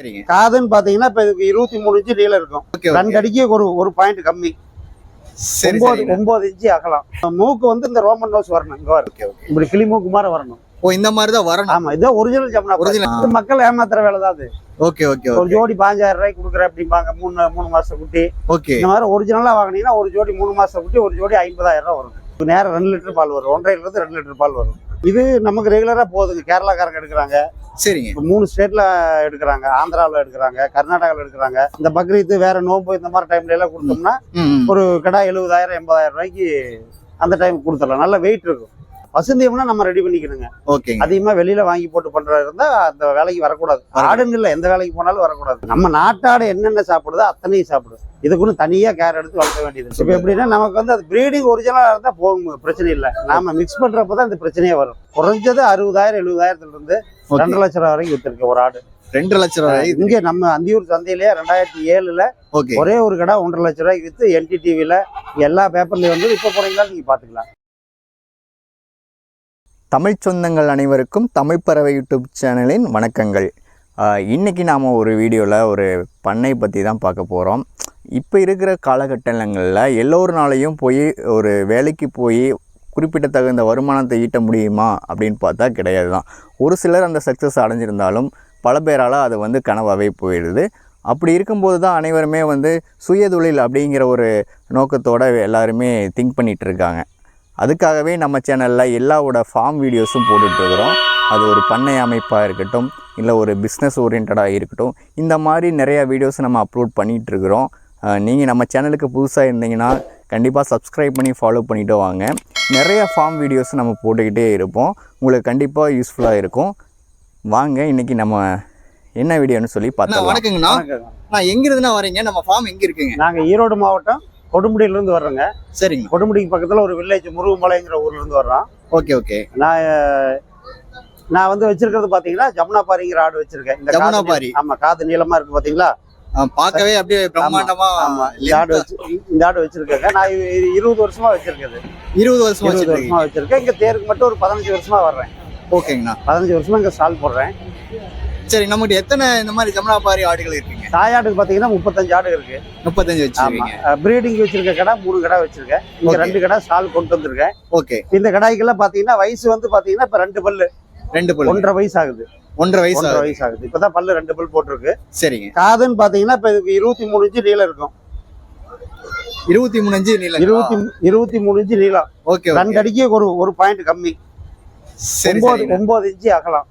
சரிங்க. காதுன்னு பாத்தீங்கன்னா இப்ப இதுக்கு இருபத்தி மூணு இன்ச்சு நீளம் இருக்கும். ரெண்டு அடிக்கு ஒரு ஒரு பாயிண்ட் கம்மி. ஒன்பது ஒன்பது இன்ச்சு அகலம். மூக்கு வந்து இந்த ரோமன் நோஸ் வரணும் இங்க வரும் இப்படி கிளி மூக்கு மாதிரி வரணும். ஓ இந்த மாதிரி தான் வரணும். ஆமா இதுதான் ஒரிஜினல் ஜமுனா. இது மக்கள் ஏமாத்துற வேலை தான் அது. ஓகே ஓகே ஒரு ஜோடி பாஞ்சாயிரம் ரூபாய்க்கு கொடுக்குற அப்படிம்பாங்க மூணு மூணு மாசம் குட்டி. ஓகே. இந்த மாதிரி ஒரிஜினலா வாங்குனீங்கன்னா ஒரு ஜோடி மூணு மாசம் குட்டி ஒரு ஜோடி ஐம்பதாயிரம் ரூபாய் வரும். நேரம் ரெண்டு லிட்டர் பால் வரும். ஒன்றரை இருந்து ரெண்டு லிட்டர் பால் வரும். இது நமக்கு ரெகுலரா போகுதுங்க. கேரளாக்காரங்க எடுக்கிறாங்க. சரிங்க. மூணு ஸ்டேட்ல எடுக்கிறாங்க. ஆந்திராவில் எடுக்கிறாங்க கர்நாடகாவில் எடுக்கிறாங்க. இந்த பக்ரீத்து வேற நோம்பு இந்த மாதிரி டைம்ல எல்லாம் கொடுத்தோம்னா. ஒரு கடா எழுபதாயிரம் எண்பதாயிரம் ரூபாய்க்கு அந்த டைம் கொடுத்துடலாம். நல்ல வெயிட் இருக்கும். பசுந்தீவனா நம்ம ரெடி பண்ணிக்கணுங்க. ஓகேங்க. அதிகமா வெளியில வாங்கி போட்டு பண்றதா இருந்தா அந்த வேலைக்கு வரக்கூடாது. ஆடுன்னு இல்ல எந்த வேலைக்கு போனாலும் வரக்கூடாது. நம்ம நாட்டாடு என்னென்ன சாப்பிடுதோ அத்தனையும் சாப்பிடும் இதுக்குன்னு தனியா கேர் எடுத்து வளர்க்க வேண்டியது. இப்ப எப்படின்னா நமக்கு வந்து அது பிரீடிங் ஒரிஜினலா இருந்தா போகும் பிரச்சனை இல்லை. நாம மிக்ஸ் பண்றப்பதான் இந்த பிரச்சனையே வரும். குறைஞ்சது அறுபதாயிரம் எழுபதாயிரத்துல இருந்து. ரெண்டு லட்சம் ரூபாய் வரைக்கும் வித்துருக்கு ஒரு ஆடு. ரெண்டு லட்சம் ரூபாய் இங்க நம்ம அந்தியூர் சந்தையிலேயே ரெண்டாயிரத்தி ஏழுல ஓகே. ஒரே ஒரு கடை ஒன்றரை லட்ச ரூபாய்க்கு வித்து என்டி டிவில எல்லா பேப்பர்லயும் வந்து இப்ப போனீங்களா நீங்க பாத்துக்கலாம். தமிழ் சொந்தங்கள் அனைவருக்கும் தமிழ் பறவை யூடியூப் சேனலின் வணக்கங்கள். இன்றைக்கி இன்னைக்கு நாம் ஒரு வீடியோவில் ஒரு பண்ணை பற்றி தான் பார்க்க போகிறோம் இப்போ இருக்கிற காலகட்டங்களில் எல்லோருனாலையும் போய் ஒரு வேலைக்கு போய் குறிப்பிட்ட தகுந்த வருமானத்தை ஈட்ட முடியுமா அப்படின்னு பார்த்தா கிடையாது தான். ஒரு சிலர் அந்த சக்ஸஸ் அடைஞ்சிருந்தாலும் பல பேரால் அது வந்து கனவாகவே போயிடுது. அப்படி இருக்கும்போது தான் அனைவருமே வந்து சுயதொழில் அப்படிங்கிற ஒரு நோக்கத்தோடு எல்லாருமே திங்க் பண்ணிகிட்டு இருக்காங்க. அதுக்காகவே நம்ம சேனலில் எல்லாவோட ஃபார்ம் வீடியோஸும் போட்டுட்ருக்குறோம் அது ஒரு பண்ணை அமைப்பாக இருக்கட்டும் இல்லை ஒரு பிஸ்னஸ் ஓரியன்டாக இருக்கட்டும் இந்த மாதிரி நிறையா வீடியோஸ் நம்ம அப்லோட் பண்ணிகிட்ருக்குறோம் நீங்கள் நம்ம சேனலுக்கு புதுசாக இருந்தீங்கன்னா கண்டிப்பாக சப்ஸ்கிரைப் பண்ணி ஃபாலோ பண்ணிட்டு வாங்க. நிறைய ஃபார்ம் வீடியோஸ் நம்ம போட்டுக்கிட்டே இருப்போம். உங்களுக்கு கண்டிப்பாக யூஸ்ஃபுல்லாக இருக்கும். வாங்க இன்றைக்கி நம்ம என்ன வீடியோன்னு சொல்லி பார்த்தோம் வணக்கங்கண்ணா. வணக்கங்க. நான் எங்க இருந்துண்ணா வரீங்க? நம்ம ஃபார்ம் எங்க இருக்குங்க? நாங்க ஈரோடு மாவட்டம் கொடுமுடியில இருந்து வர்றோங்க. சரிங்க. கொடுமுடிக்கு பக்கத்துல ஒரு வில்லேஜ் முருகமலைங்கிற ஊர்ல இருந்து வர்றோம். Okay okay. நான் நான் வந்து வச்சிருக்கிறது பாத்தீங்கன்னா ஜமுனாபாரிங்கிற ஆடு வச்சிருக்கேன். இந்த ஜமுனாபாரி. நீ- ஆமா காது நீளமா இருக்கு பாத்தீங்களா? ஆ, பார்க்கவே அப்படியே பிரம்மாண்டமா ஆமா. இந்த ஆடு வச்சு இந்த ஆடு வச்சிருக்கேங்க. நான் இருபது வருஷமா வச்சிருக்கிறது. இருபது வருஷமா இருபது வருஷமா வச்சிருக்கேன். இங்க தேருக்கு மட்டும் ஒரு பதினஞ்சு வருஷமா வர்றேன். ஓகேங்கண்ணா. பதினஞ்சு வருஷமா இங்க ஸ்டால் போடுறேன். சரி நம்மகிட்ட எத்தனை இந்த மாதிரி ஜமுனாபாரி ஆடுகள் இருக்குங்க? தாயாடுக்கு பாத்தீங்கன்னா முப்பத்தஞ்சு ஆடு இருக்கு. முப்பத்தஞ்சு வச்சிருக்கீங்க. பிரீடிங் வச்சிருக்க கடை மூணு கடை வச்சிருக்கேன். இங்க. ரெண்டு கடை ஸ்டால் கொண்டு வந்திருக்கேன். ஓகே இந்த கடாய்க்கெல்லாம் பாத்தீங்கன்னா வயசு வந்து பாத்தீங்கன்னா இப்ப ரெண்டு பல்லு. ரெண்டு பல்லு. ஒன்றரை வயசு ஆகுது ஒன்றரை வயசு ஒன்றரை. வயசு ஆகுது இப்பதான் பல்லு ரெண்டு பல் போட்டிருக்கு. சரிங்க. காதுன்னு பாத்தீங்கன்னா இப்ப இதுக்கு இருபத்தி மூணு இன்ச்சு நீளம் இருக்கும். இருபத்தி மூணு அஞ்சு நீளம். இருபத்தி இருபத்தி மூணு இன்ச்சு நீளம். ஓகே ரெண்டு அடிக்கு ஒரு ஒரு பாயிண்ட் கம்மி. சரி ஒன்பது ஒன்பது இன்ச்சு அகலம்.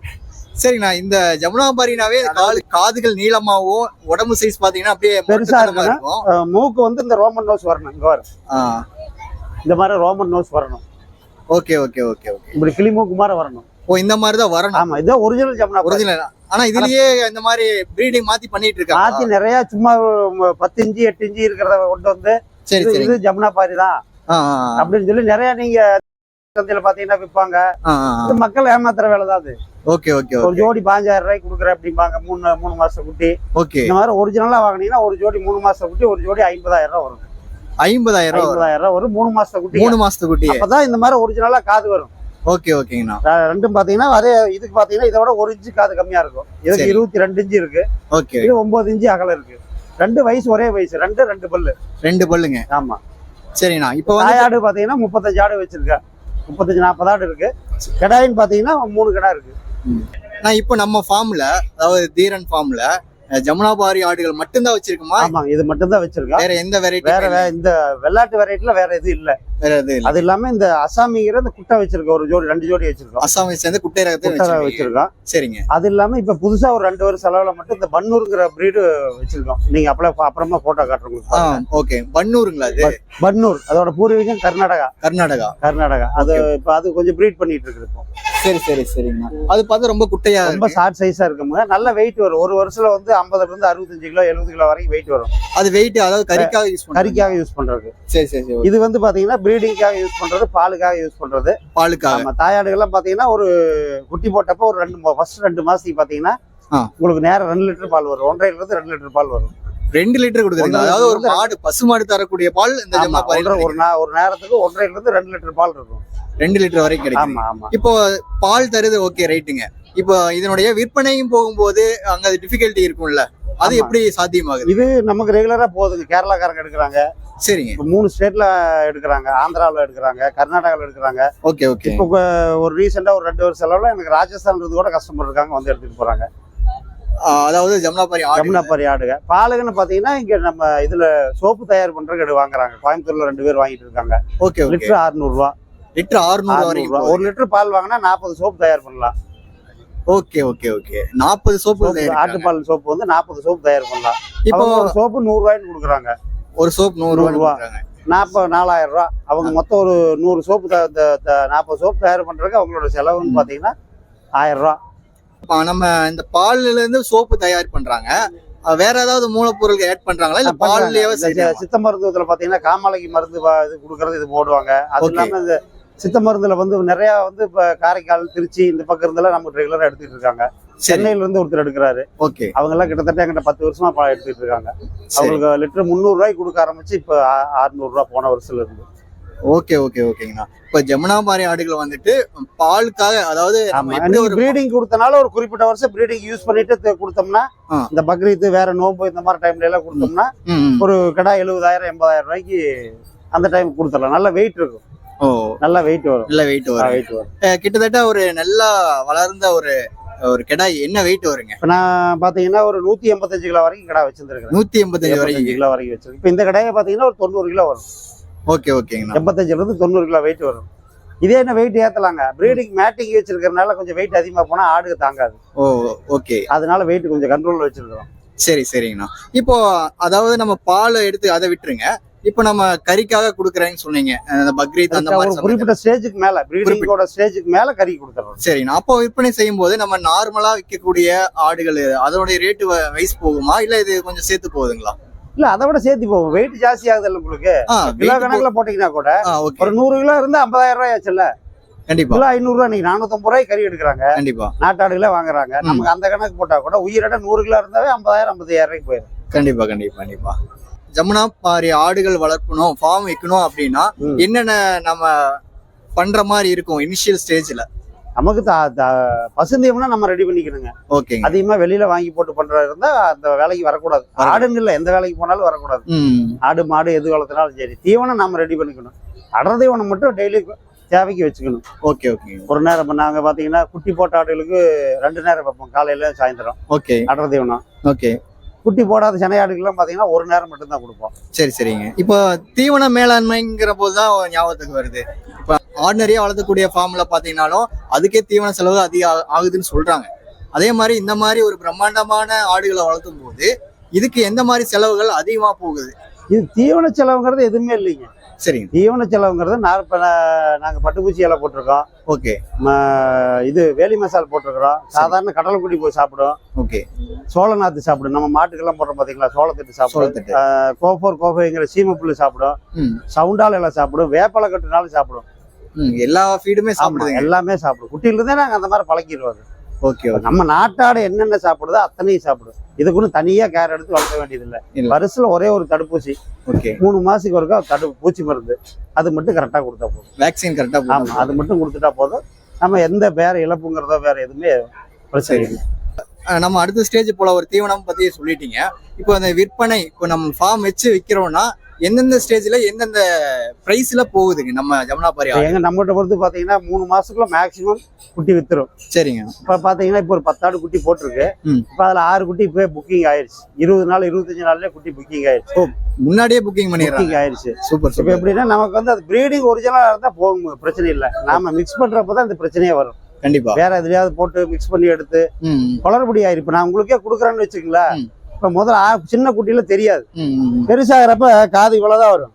சரிண்ணா இந்த ஜமுனாபாரினாவே காது காதுகள் நீளமாவும் உடம்பு சைஸ் பாத்தீங்கன்னா அப்படியே பெருசா? இருக்கும். மூக்கு வந்து இந்த ரோமன் நோஸ் வரணும் இங்க வரும். இந்த மாதிரி ரோமன் நோஸ் வரணும். Okay okay okay okay. இப்படி கிளி மூக்கு மாதிரி வரணும். ஓ இந்த மாதிரி தான் வரணும். ஆமா இதுதான் ஒரிஜினல் ஜமுனா. ஒரிஜினல் ஆனா இதுலயே இந்த மாதிரி ப்ரீடிங் மாத்தி பண்ணிட்டு மாத்தி இருக்காங்க நிறைய சும்மா பத்து இன்ச்சு எட்டு இன்ச்சு இருக்கிறத கொண்டு வந்து சரி இது- ஜமுனா பாரி தான். அப்படின்னு சொல்லி நிறைய நீங்க சந்தையில பாத்தீங்கன்னா விற்பாங்க மக்கள் ஏமாத்துற வேலை தான் அது. ஓகே ஓகே ஒரு ஜோடி பாஞ்சாயிரம் ரூபாய்க்கு கொடுக்குற அப்படிம்பாங்க மூணு மூணு மாசம் குட்டி. ஓகே. இந்த மாதிரி ஒரிஜினலா வாங்குனீங்கன்னா ஒரு ஜோடி மூணு மாசம் குட்டி ஒரு ஜோடி ஐம்பதாயிரம் ரூபாய் வரும். ஐம்பதாயிரம் ரூபா ஐம்பதாயிரம் ரூபாய் வரும் மூணு மாசம் குட்டி. மூணு மாசத்து குட்டி. அப்பதான் இந்த மாதிரி ஒரிஜினலா காது வரும். ஓகே ஓகேங்கண்ணா. ரெண்டும் பாத்தீங்கன்னா அதே இதுக்கு பாத்தீங்கன்னா இதோட ஒரு இன்ச்சு காது கம்மியா இருக்கும். இதுக்கு. இருபத்தி ரெண்டு இன்ச்சு இருக்கு. ஓகே. இது ஒன்பது இன்ச்சு அகலம் இருக்கு. ரெண்டு வயசு ஒரே வயசு ரெண்டு ரெண்டு பல்லு. ரெண்டு பல்லுங்க. ஆமா. சரிண்ணா. இப்போ தாயாடு பாத்தீங்கன்னா முப்பத்தஞ்சு ஆடு வச்சிருக்கேன். முப்பத்தஞ்சு நாற்பது ஆடு இருக்கு. கிடாயின்னு பாத்தீங்கன்னா மூணு கிடா இருக்கு. நான் இப்போ நம்ம ஃபார்ம்ல அதாவது தீரன் ஃபார்ம்ல ஜமுனாபாரி ஆடுகள் மட்டும்தான் வச்சிருக்கோமா? ஆமாங்க இது மட்டும் தான் வச்சிருக்கோம். வேற எந்த வெரைட்டி வேற இந்த வெள்ளாட்டு வெரைட்டில வேற எதுவும் இல்ல. அது இல்லாம இந்த அசாமிங்கிற இந்த குட்டை வச்சிருக்கோம் ஒரு ஜோடி ரெண்டு ஜோடி வச்சிருக்கோம். அசாமை சேர்ந்து குட்டை ரகத்தை வச்சிருக்கோம். சரிங்க. அது இல்லாம இப்ப புதுசா ஒரு ரெண்டு வருஷம் செலவுல மட்டும் இந்த பன்னூருங்கிற பிரீடு வச்சிருக்கோம். நீங்க அப்பல அப்புறமா போட்டோ காட்டுறோம் ஓகே பன்னூருங்களா அது? பன்னூர். அதோட பூர்வீகம் கர்நாடகா. கர்நாடகா. கர்நாடகா. அது இப்ப அது கொஞ்சம் பிரீட் பண்ணிட்டு இருக்குது இப்போ. சரி சரி சரிங்கண்ணா அது பார்த்தா ரொம்ப குட்டையா ரொம்ப இருக்கு. ஷார்ட் சைஸா இருக்குங்க. நல்ல வெயிட் வரும். ஒரு வருஷத்துல வந்து ஐம்பதுல இருந்து அறுபத்தஞ்சு கிலோ எழுபது கிலோ வரைக்கும் வெயிட் வரும். அது வெயிட் அதாவது கறிக்காக யூஸ் கறிக்காக யூஸ் பண்றது. சரி சரி சரி இது வந்து பாத்தீங்கன்னா பிரீடிங்காக யூஸ் பண்றது பாலுக்காக யூஸ் பண்றது. பாலுக்காக. ஆமா தாயாடுகள்லாம் பாத்தீங்கன்னா ஒரு குட்டி போட்டப்ப ஒரு ரெண்டு ஃபர்ஸ்ட் ரெண்டு மாசத்துக்கு பாத்தீங்கன்னா. உங்களுக்கு நேரம் ரெண்டு லிட்டர் பால் வரும். ஒன்றரை இருந்து ரெண்டு லிட்டர் பால் வரும். ரெண்டு லிட்டர் கொடுக்குறீங்களா? ஒன்றரை அதாவது ஒரு மாடு பசு மாடு தரக்கூடிய பால் இந்த ஒன்றரை ஒரு ஒரு நேரத்துக்கு ஒன்றரைல இருந்து ரெண்டு லிட்டர் பால் இருக்கும். ரெண்டு லிட்டர் வரைக்கும் கிடைக்கும். இப்போ பால் தருது ஓகே ரைட்டுங்க. இப்போ இதனுடைய விற்பனையும் போகும்போது அங்க டிஃபிகல்ட்டி இருக்கும்ல. அது. எப்படி சாத்தியமாகுது? இது நமக்கு ரெகுலரா போகுதுங்க கேரளாக்காரங்க எடுக்கிறாங்க. சரிங்க. இப்போ மூணு ஸ்டேட்ல எடுக்கிறாங்க. ஆந்திராவில் எடுக்கிறாங்க. கர்நாடகாவில் எடுக்கிறாங்க. Okay okay. இப்போ ஒரு ரீசெண்டா ஒரு ரெண்டு வருஷம் செலவுல எனக்கு ராஜஸ்தான் இருந்து கூட கஸ்டமர் இருக்காங்க வந்து எடுத்துட்டு போறாங்க. அதாவது ஜமுனா பாரி ஆடு ஜமுனா பாரி ஆடுங்க பாலுக்குன்னு பாத்தீங்கன்னா இங்க நம்ம இதுல சோப்பு தயார் பண்றதுக்கு எடு வாங்குறாங்க. கோயம்புத்தூர்ல ரெண்டு பேர் வாங்கிட்டு இருக்காங்க. ஓகே லிட்டர் 600 ரூபா லிட்டர் 600 600 வரைக்கும் ரூபா ஒரு லிட்டர் பால் வாங்கினா நாற்பது சோப்பு தயார் பண்ணலாம். Okay okay okay. 40 soap soap ஆட்டுப்பால் soap வந்து நாற்பது சோப்பு தயார் பண்ணலாம். இப்போ ஒரு சோப்பு நூறு ரூபாய்க்கு கொடுக்குறாங்க. ஒரு சோப் 100 நூறு ரூபா. ரூபாய் நாற்பது நாலாயிரம் ரூபா. அவங்க மொத்தம் ஒரு நூறு சோப்பு நாற்பது சோப்பு தயார் பண்றதுக்கு அவங்களோட செலவுன்னு பாத்தீங்கன்னா ஆயிரம் ரூபா. நம்ம இந்த பால்ல இருந்து சோப்பு தயார் பண்றாங்க. வேற ஏதாவது மூலப்பொருள் ஆட் பண்றாங்களா? இல்ல பால்லயே சித்த மருத்துவத்துல பாத்தீங்கன்னா காமாலைக்கு மருந்து இது கொடுக்கறது இது போடுவாங்க. அது. இல்லாம இந்த சித்த மருந்துல வந்து நிறைய வந்து இப்ப காரைக்கால் திருச்சி இந்த பக்கம் இருந்தெல்லாம் நமக்கு ரெகுலரா எடுத்துட்டு இருக்காங்க. சென்னையில இருந்து ஒருத்தர் எடுக்கிறாரு. ஓகே. அவங்க எல்லாம் கிட்டத்தட்ட எங்கிட்ட பத்து வருஷமா எடுத்துட்டு இருக்காங்க. அவங்களுக்கு லிட்டர் முந்நூறு ரூபாய்க்கு கொடுக்க ஆரம்பிச்சு இப்ப 600 ரூபாய் போன வருஷத்துல இருந்து. ஓகே ஓகே ஓகேங்கண்ணா இப்போ ஜமுனா பாரி ஆடுகள் வந்துட்டு பாலுக்காக அதாவது ஒரு ப்ரீடிங் கொடுத்தனால ஒரு குறிப்பிட்ட வருஷம் ப்ரீடிங் யூஸ் பண்ணிட்டு கொடுத்தோம்னா. இந்த பக்ரீத் வேற நோம்பு இந்த மாதிரி டைம்ல எல்லாம் கொடுத்தோம்னா. ஒரு கடா எழுபதாயிரம் எண்பதாயிரம் ரூபாய்க்கு அந்த டைம் கொடுத்துடலாம். நல்ல வெயிட் இருக்கும். ஓ. நல்ல வெயிட் வரும். நல்ல வெயிட் வரும். வெயிட் வரும். கிட்டத்தட்ட ஒரு நல்லா வளர்ந்த ஒரு ஒரு கிடாய் என்ன வெயிட் வருங்க? இப்ப நான் பாத்தீங்கன்னா ஒரு நூத்தி எண்பத்தஞ்சு கிலோ வரைக்கும் கடை வச்சிருந்திருக்கேன் நூத்தி எண்பத்தஞ்சு எண்பத்தஞ்சு வரைக்கும். கிலோ வரைக்கும் வச்சிருக்கேன். இப்ப இந்த கடையை பாத்தீங்கன்னா ஒரு தொண்ணூறு கிலோ வரும். ஓகே ஓகேங்கண்ணா. எண்பத்தஞ்சுல இருந்து தொண்ணூறு கிலோ வெயிட் வரும். இதே என்ன வெயிட் ஏத்தலாங்க? ப்ரீடிங் மேட்டிங் வச்சிருக்கறனால கொஞ்சம் வெயிட் அதிகமா போனா ஆடுக்கு தாங்காது. ஓ ஓகே. அதனால வெயிட் கொஞ்சம் கண்ட்ரோல்ல வச்சிருக்கோம் சரி சரிங்கண்ணா. இப்போ அதாவது நம்ம பால் எடுத்து அதை விட்டுருங்க. இப்போ நம்ம கறிக்காக கொடுக்குறேன்னு சொன்னீங்க. அந்த பக்ரீத் அந்த மாதிரி. குறிப்பிட்ட ஸ்டேஜுக்கு மேல ப்ரீடிங்கோட ஸ்டேஜுக்கு மேல கறி கொடுத்துறோம் சரிங்கண்ணா. அப்போ விற்பனை செய்யும் போது நம்ம நார்மலா விற்கக்கூடிய ஆடுகள் அதோடைய ரேட்டு வைஸ் போகுமா? இல்ல இது கொஞ்சம் சேர்த்து போகுதுங்களா? இல்ல அதை விட சேர்த்து போகும் வெயிட் ஜாஸ்தி ஆகுது உங்களுக்கு. கிலோ கணக்குல போட்டீங்கன்னா கூட ஒரு நூறு கிலோ இருந்து ஐம்பதாயிரம் ரூபாய் ஆச்சுல்ல? கண்டிப்பா. கிலோ ஐநூறு ரூபாய் நீங்க நானூத்தம்பது ரூபாய் கறி எடுக்கிறாங்க. கண்டிப்பா. நாட்டாடுகளே வாங்குறாங்க. நமக்கு அந்த கணக்கு போட்டா கூட உயிரிட நூறு கிலோ இருந்தாவே ஐம்பதாயிரம் ஐம்பத்தாயிரம் ரூபாய்க்கு போயிடும். கண்டிப்பா கண்டிப்பா கண்டிப்பா. ஜமுனா பாரி ஆடுகள் வளர்க்கணும் ஃபார்ம் வைக்கணும் அப்படின்னா. என்னென்ன நம்ம பண்ற மாதிரி இருக்கும் இனிஷியல் ஸ்டேஜ்ல நமக்கு பசுந்தீவனா நம்ம ரெடி பண்ணிக்கணுங்க. ஓகேங்க அதிகமா வெளியில வாங்கி போட்டு பண்றது இருந்தா அந்த வேலைக்கு வரக்கூடாது. ஆடுன்னு இல்ல எந்த வேலைக்கு போனாலும் வரக்கூடாது. ஆடு மாடு எது வளர்த்தினாலும் சரி தீவனம் நம்ம ரெடி பண்ணிக்கணும். அடர் தீவனம் மட்டும் டெய்லி தேவைக்கு வச்சுக்கணும். ஓகே ஓகே ஒரு நேரம் நாங்க பாத்தீங்கன்னா குட்டி போட்ட ஆடுகளுக்கு ரெண்டு நேரம் வைப்போம். காலையில சாயந்தரம். ஓகே அடர் தீவனம். ஓகே குட்டி போடாத சென்னை ஆடுகள்லாம் பாத்தீங்கன்னா ஒரு நேரம் மட்டும் தான் கொடுப்போம். சரி சரிங்க. இப்போ தீவன மேலாண்மைங்கிற போது தான் ஞாபகத்துக்கு வருது. இப்போ ஆர்டினரியா வளர்த்தக்கூடிய ஃபார்ம்ல பாத்தீங்கன்னாலும் அதுக்கே தீவன செலவு அதிகம் ஆ- ஆகுதுன்னு சொல்றாங்க. அதே மாதிரி இந்த மாதிரி ஒரு பிரம்மாண்டமான ஆடுகளை வளர்த்தும் போது இதுக்கு எந்த மாதிரி செலவுகள் அதிகமா போகுது? இது தீவன செலவுங்கிறது எதுவுமே இல்லைங்க. சரிங்க. தீவன செலவுங்கிறது நான் இப்ப நான் நாங்க பட்டுப்பூச்சி இலை போட்டிருக்கோம். ஓகே. இது வேலி மசால் போட்டிருக்கிறோம். சாதாரண கடல் குடி போய் சாப்பிடும். ஓகே. சோள நாத்து சாப்பிடும். நம்ம மாட்டுக்கெல்லாம் போடுறோம் பாத்தீங்களா? சோளத்தட்டு சாப்பிடும். கோஃபோர் கோஃபைங்கிற சீம புல்லு சாப்பிடும். சவுண்டால் எல்லாம் சாப்பிடும். வேப்பலை கட்டுனாலும் சாப்பிடும். எல்லா ஃபீடுமே ஆமா, சாப்பிடுதுங்க. எல்லாமே சாப்பிடும். குட்டியில இருந்தே நாங்க அந்த மாதிரி பழக்கிடுவோம் ஓகே நம்ம நாட்டாடு என்னென்ன சாப்பிடுதோ அத்தனையும் சாப்பிடும் இதுக்குன்னு தனியா கேர் எடுத்து வளர்க்க வேண்டியதில்லை. இல்ல. வருஷத்துல ஒரே ஒரு தடுப்பூசி. ஓகே. மூணு மாசத்துக்கு ஒருக்கா தடு பூச்சி மருந்து. அது மட்டும் கரெக்டா கொடுத்தா போதும். வேக்சின் கரெக்டா ஆமா அது மட்டும் கொடுத்துட்டா போதும். நம்ம எந்த வேற இழப்புங்கிறதோ வேற எதுவுமே பிரச்சனை. இல்லை. நம்ம அடுத்த ஸ்டேஜ் போல ஒரு தீவனம் பத்தி சொல்லிட்டீங்க. இப்போ அந்த விற்பனை இப்போ நம்ம ஃபார்ம் வச்சு விக்கிறோம்னா எந்தெந்த ஸ்டேஜ்ல எந்தெந்த பிரைஸ்ல போகுதுங்க நம்ம ஜமுனாபாரி இப்ப ஆடு எங்க நம்மகிட்ட பொறுத்து பாத்தீங்கன்னா மூணு மாசத்துக்குள்ள மேக்சிமம் குட்டி வித்துரும். சரிங்க. இப்ப பாத்தீங்கன்னா இப்போ ஒரு பத்தாடு குட்டி போட்டிருக்கு. இப்ப அதுல ஆறு குட்டி இப்பவே புக்கிங் ஆயிருச்சு. இருபது நாள் இருபத்தஞ்சு நாள்லயே குட்டி புக்கிங் ஆயிருச்சு. முன்னாடியே புக்கிங் பண்ணிடுறாங்க. ஆயிருச்சு. சூப்பர் இப்ப சூப்பர். எப்படின்னா நமக்கு வந்து அது பிரீடிங் ஒரிஜினலா இருந்தா போகும் பிரச்சனை இல்ல. நாம மிக்ஸ் பண்றப்பதான் இந்த பிரச்சனையே வரும். கண்டிப்பா. வேற எதுலயாவது போட்டு மிக்ஸ் பண்ணி எடுத்து குளறுபடி ஆயிரு இப்ப நான் உங்களுக்கே கொடுக்குறேன்னு வச்சுங்களேன் ம். இப்ப முதல்ல சின்ன குட்டியில தெரியாது. பெருசாகிறப்ப காது இவ்வளவுதான் வரும்.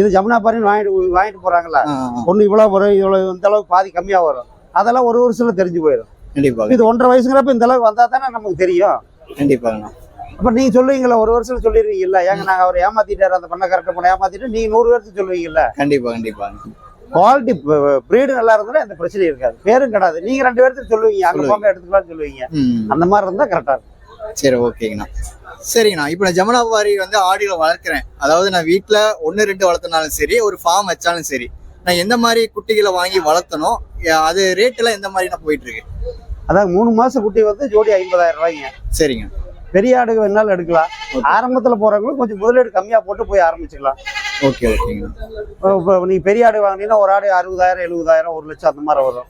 இது ஜமுனா பாரின்னு வாங்கிட்டு வாங்கிட்டு போறாங்கல்ல? ஒண்ணு இவ்வளவு வரும் இவ்வளவு இந்த அளவுக்கு பாதி கம்மியா வரும். அதெல்லாம் ஒரு வருஷத்துல தெரிஞ்சு போயிடும். கண்டிப்பா இது ஒன்றரை வயசுங்கிறப்ப இந்த அளவுக்கு வந்தா தானே நமக்கு தெரியும். கண்டிப்பாங்கண்ணா அப்ப நீங்க சொல்லுவீங்களா ஒரு வருஷத்துல சொல்லிடுவீங்கல்ல? ஏங்க நாங்க அவர் ஏமாத்திட்டாரு அந்த பண்ண கரெக்ட் பண்ண ஏமாத்திட்டு நீங்க நூறு வருஷத்துக்கு சொல்லுவீங்கல்ல? கண்டிப்பா கண்டிப்பா. குவாலிட்டி பிரீடு நல்லா இருந்தா எந்த பிரச்சனையும் இருக்காது. பேரும் கிடையாது நீங்க ரெண்டு பேர்த்துக்கு சொல்லுவீங்க. அங்க. போங்க எடுத்துக்கலாம்னு சொல்லுவீங்க. அந்த மாதிரி இருந்தா கரெக்டா இருக்கும். சரி ஓகேங்கண்ணா. சரிங்கண்ணா இப்போ நான் ஜமுனாபாரி வந்து ஆடுகளை வளர்க்குறேன். அதாவது நான் வீட்டில் ஒன்று ரெண்டு வளர்த்தனாலும் சரி ஒரு ஃபார்ம் வச்சாலும் சரி நான் எந்த மாதிரி குட்டிகளை வாங்கி வளர்த்தனோ அது ரேட்டெல்லாம் எந்த மாதிரி நான் போயிட்டு இருக்கு அதாவது மூணு மாசம் குட்டி வந்து ஜோடி ஐம்பதாயிரம் ரூபாய்ங்க. சரிங்க. பெரிய ஆடுகள் வேணாலும் எடுக்கலாம். ஆரம்பத்துல போறவங்களும் கொஞ்சம் முதலீடு கம்மியா போட்டு போய் ஆரம்பிச்சுக்கலாம். ஓகே ஓகேங்கண்ணா இப்போ நீங்க பெரிய ஆடு வாங்கினீங்கன்னா ஒரு ஆடு அறுபதாயிரம் எழுபதாயிரம் ஒரு லட்சம் அந்த மாதிரி வரும்.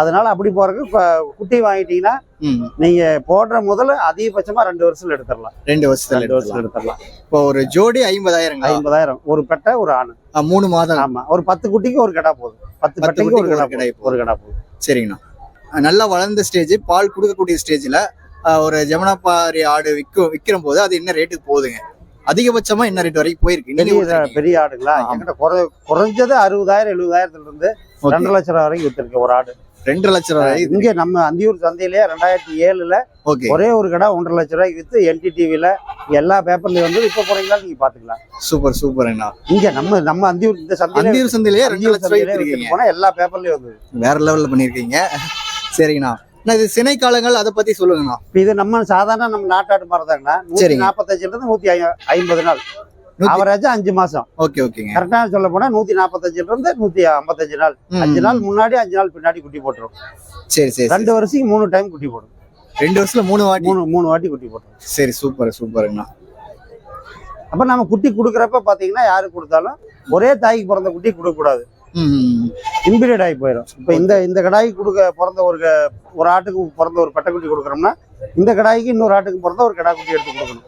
அதனால அப்படி போறதுக்கு குட்டி வாங்கிட்டீங்கன்னா நீங்க போடுற முதல்ல அதிகபட்சமா ரெண்டு வருஷத்துல எடுத்துடலாம். ரெண்டு வருஷத்துல ரெண்டு வருஷத்துல. எடுத்துடலாம். இப்போ ஒரு ஜோடி ஐம்பதாயிரங்களா? ஐம்பதாயிரம். ஒரு பெட்டை ஒரு ஆணு. மூணு மாதம். ஆமா. ஒரு பத்து குட்டிக்கு ஒரு கடா போதும். பத்து பெட்டைக்கு ஒரு குட்டிக்கு கடா ஒரு கடா போதும். சரிங்கண்ணா. நல்லா வளர்ந்த ஸ்டேஜ் பால் கொடுக்கக்கூடிய ஸ்டேஜ்ல ஒரு ஜமுனாபாரி ஆடு விற்கும் விற்கிற போது அது என்ன ரேட்டுக்கு போகுதுங்க? அதிகபட்சமா என்ன ரேட் வரைக்கும் போயிருக்கு? பெரிய ஆடுங்களா. என்கிட்ட குறை குறைஞ்சது அறுபதாயிரம் எழுபதாயிரத்துல இருந்து. ரெண்டு லட்சம் ரூபா வரைக்கும் வித்துருக்கு ஒரு ஆடு. ரெண்டு லட்சம் ரூபாய் இங்க நம்ம அந்தியூர் சந்தையிலேயே ரெண்டாயிரத்தி ஏழுல ஒரே ஒரு கடை ஒன்றரை லட்ச ரூபாய்க்கு வித்து என்டி டிவில எல்லா பேப்பர்லயும் வந்து இப்ப போறீங்களா நீங்க பாத்துக்கலாம். சூப்பர் சூப்பர்ண்ணா இங்க நம்ம நம்ம அந்தியூர் இந்த சந்தையில அந்தியூர் சந்தையிலேயே ரெண்டு லட்சம் ரூபாய் சந்தையிலே போனா எல்லா பேப்பர்லயும் வந்து வேற லெவல்ல பண்ணிருக்கீங்க சரிங்கண்ணா. இது சினை காலங்கள் அதை பத்தி சொல்லுங்கண்ணா. இது நம்ம சாதாரண நம்ம நாட்டாடு மரதாங்கண்ணா. நூத்தி சரிங்க. நாற்பத்தஞ்சுல இருந்து நூத்தி ஐம்பது நாள். அவரேஜா அஞ்சு மாசம். ஓகே ஓகேங்க. கரெக்டா சொல்ல போனா நூத்தி நாற்பத்தஞ்சுல இருந்து நூத்தி ஐம்பத்தஞ்சு நாள். அஞ்சு நாள் முன்னாடி அஞ்சு நாள் பின்னாடி குட்டி போட்டுரும். சரி சரி சரி. ரெண்டு வருஷம் மூணு டைம் குட்டி போடும். ரெண்டு வருஷத்துல மூணு வாட்டி? மூணு மூணு வாட்டி குட்டி போட்டுரும் சரி சூப்பர் சூப்பருங்கண்ணா. அப்ப நம்ம குட்டி கொடுக்குறப்ப பாத்தீங்கன்னா யாரு கொடுத்தாலும் ஒரே தாய்க்கு பிறந்த குட்டி கொடுக்க கூடாது இம்பீரியட் ஆகி போயிடும் இப்போ இந்த இந்த கடாய்க்கு கொடுக்க பிறந்த ஒரு க- ஒரு ஆட்டுக்கு பிறந்த ஒரு பட்டைக்குட்டி கொடுக்குறோம்னா இந்த கடாய்க்கு இன்னொரு ஆட்டுக்கு பிறந்த ஒரு கடா குட்டி எடுத்து கொடுக்கணும்.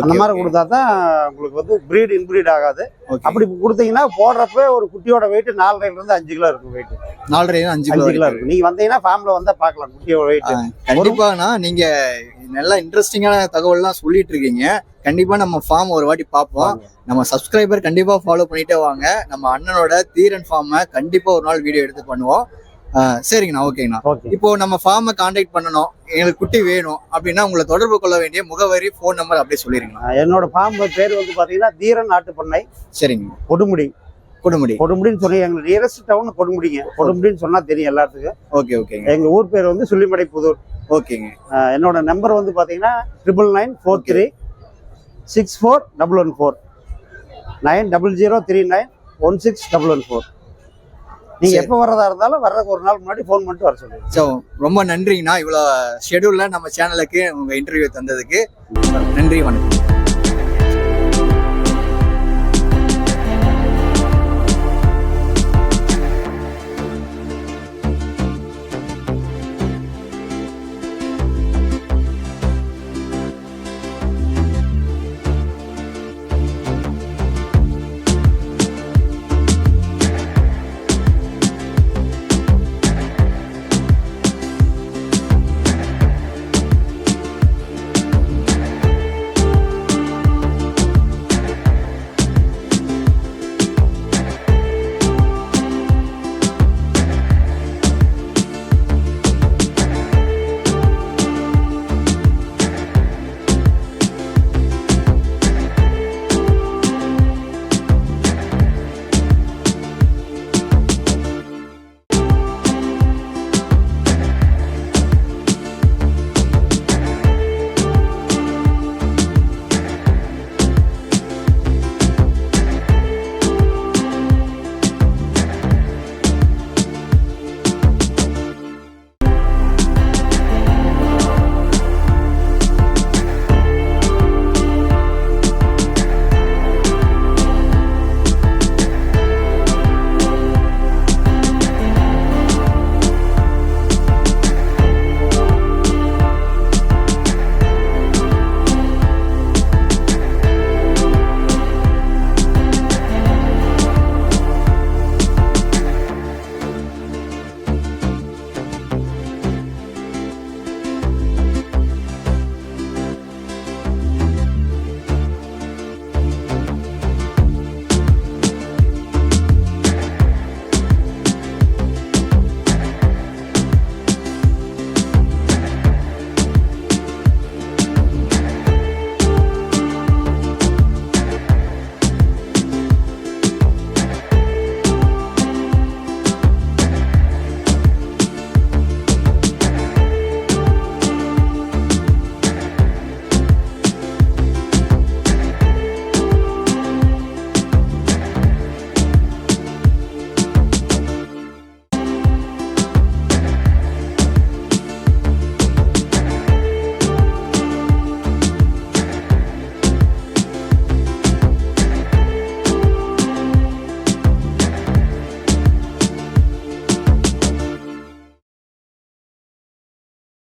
அந்த மாதிரி. கொடுத்தா தான் உங்களுக்கு வந்து பிரீட் இன்பிரீட் ஆகாது. அப்படி கொடுத்தீங்கன்னா போடுறப்ப ஒரு குட்டியோட வெயிட் நாலரைல இருந்து அஞ்சு கிலோ இருக்கும் வெயிட் நாலரை அஞ்சு கிலோ கிலோ. இருக்கும். நீங்க வந்தீங்கன்னா ஃபார்ம்ல வந்தா பார்க்கலாம் குட்டியோட வெயிட் கண்டிப்பாண்ணா நீங்க நல்லா இன்ட்ரெஸ்டிங்கான தகவல்லாம் சொல்லிட்டு இருக்கீங்க. கண்டிப்பா நம்ம ஃபார்ம் ஒரு வாட்டி பார்ப்போம். நம்ம சப்ஸ்கிரைபர் கண்டிப்பா ஃபாலோ பண்ணிட்டே வாங்க. நம்ம அண்ணனோட தீரன் ஃபார்மை கண்டிப்பா ஒரு நாள் வீடியோ எடுத்து பண்ணுவோம். சரிங்கண்ணா ஓகேங்கண்ணா. ஓகே. இப்போ நம்ம ஃபார்மை காண்டாக்ட் பண்ணணும். எங்களுக்கு குட்டி வேணும் அப்படின்னா உங்களை தொடர்பு கொள்ள வேண்டிய முகவரி ஃபோன் நம்பர் அப்படியே சொல்லிருங்களா என்னோட ஃபார்ம் பேர் வந்து பாத்தீங்கன்னா தீரன் நாட்டு பண்ணை சரிங்க. கொடுமுடி. கொடுமுடி. கொடுமுடின்னு சொல்லி எங்க நியரஸ்ட் டவுன் கொடுமுடிங்க. கொடுமுடின்னு சொன்னா தெரியும் எல்லாத்துக்கும். ஓகே ஓகேங்க. எங்க ஊர் பேர் வந்து சுள்ளிமடை புதூர். ஓகேங்க. என்னோட நம்பர் வந்து பாத்தீங்கன்னா triple nine four three six four double one four nine double zero three nine one six double one four நீங்க. எப்போ வர்றதா இருந்தாலும் வர்றதுக்கு ஒரு நாள் முன்னாடி ஃபோன் பண்ணிட்டு வர சொல்லுங்க ஸோ ரொம்ப நன்றிங்கண்ணா. இவ்வளோ ஷெடியூலில் நம்ம சேனலுக்கு உங்கள் இன்டர்வியூ தந்ததுக்கு. நன்றி வணக்கம்.